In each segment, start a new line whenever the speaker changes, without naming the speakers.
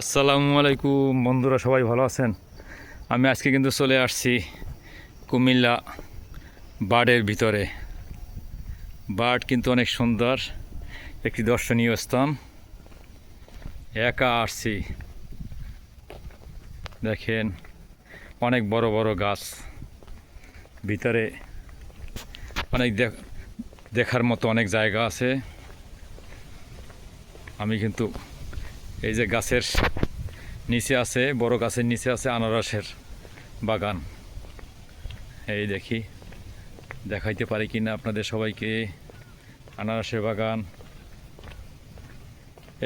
আসসালামু আলাইকুম। বন্ধুরা, সবাই ভালো আছেন? আমি আজকে কিন্তু চলে আসছি কুমিল্লা বার্ডের ভিতরে। বার্ড কিন্তু অনেক সুন্দর, একটি দর্শনীয় স্থান। একা আসছি। দেখেন, অনেক বড় বড় গাছ। ভিতরে অনেক দেখ- দেখার মতো অনেক জায়গা আছে। আমি কিন্তু এই যে গাছের নিচে আছে, বড় গাছের নিচে আছে আনারসের বাগান। এই দেখি, দেখাইতে পারি কি না আপনাদের সবাইকে। আনারসের বাগান।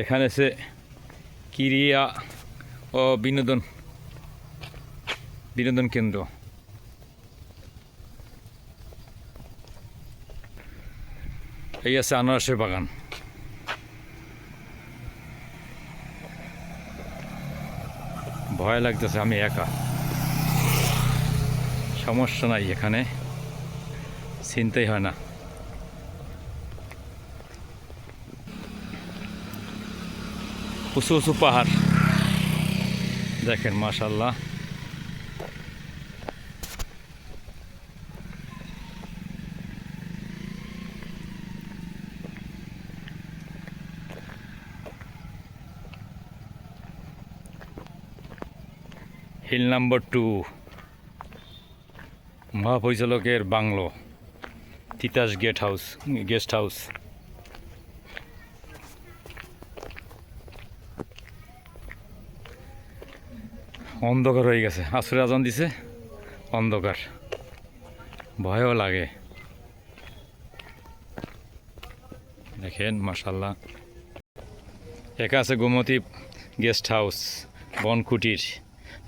এখানে সে ক্রিয়া ও বিনোদন বিনোদন কেন্দ্র। এই আছে আনারসের বাগান। ভয় লাগতেছে, আমি একা। সমস্যা নাই এখানে, চিন্তাই হয় না। উঁচু উঁচু পাহাড়। দেখেন মাশাল্লাহ hill number two মহাপরিচালকের bungalow. Titas gate house guest house অন্ধকার হয়ে গেছে। আসরে আজান দিছে, অন্ধকার। ভয়ও লাগে। দেখেন মাসাল্লাহ একা আছে গোমতী গেস্ট হাউস বনকুটির।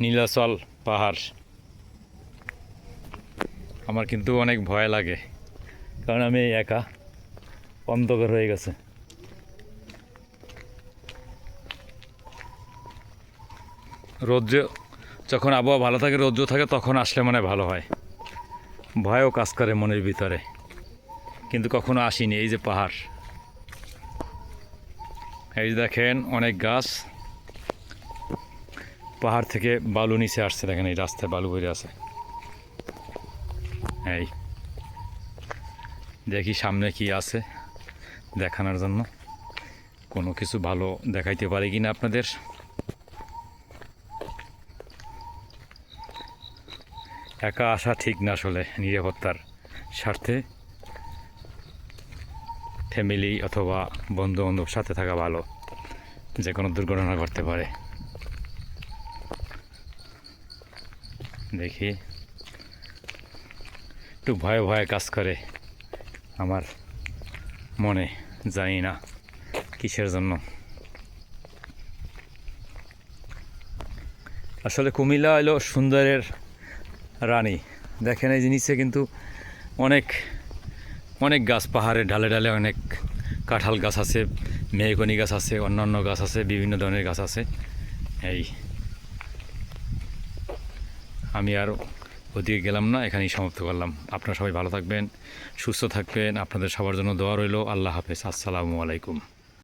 নীলাচল পাহাড়। আমার কিন্তু অনেক ভয় লাগে, কারণ আমি একা অন্ধকার হয়ে গেছে। রৌদ্র যখন আবহাওয়া ভালো থাকে, রৌদ্র থাকে, তখন আসলে মানে ভালো হয়। ভয়ও কাজ করে মনের ভিতরে, কিন্তু কখনো আসিনি। এই যে পাহাড়, এই দেখেন অনেক গাছ। পাহাড় থেকে বালু নিচে আসছে, দেখেন এই রাস্তায় বালু বেরিয়ে আছে। এই, দেখি সামনে কি আছে দেখানোর জন্য। কোনো কিছু ভালো দেখাইতে পারি কি না আপনাদের? একা আসা ঠিক না আসলে নিরাপত্তার স্বার্থে। ফ্যামিলি অথবা বন্ধু বান্ধব সাথে থাকা ভালো, যে কোনো দুর্ঘটনা ঘটতে পারে। দেখি। একটু ভয়ে ভয়ে কাজ করে, আমার মনে জানি না কিসের জন্য। আসলে কুমিল্লা হলো সুন্দরের রানী। দেখেন এই জিনিসে কিন্তু অনেক অনেক গাছ, পাহাড়ের ঢালে ঢালে অনেক কাঁঠাল গাছ আছে, মেহগনি গাছ আছে, অন্যান্য গাছ আছে, বিভিন্ন ধরনের গাছ আছে। এই আমি আর ওদিকে গেলাম না, এখানেই সমাপ্ত করলাম। আপনারা সবাই ভালো থাকবেন, সুস্থ থাকবেন, আপনাদের সবার জন্য দোয়া রইল। আল্লাহ হাফেজ। আসসালামু আলাইকুম।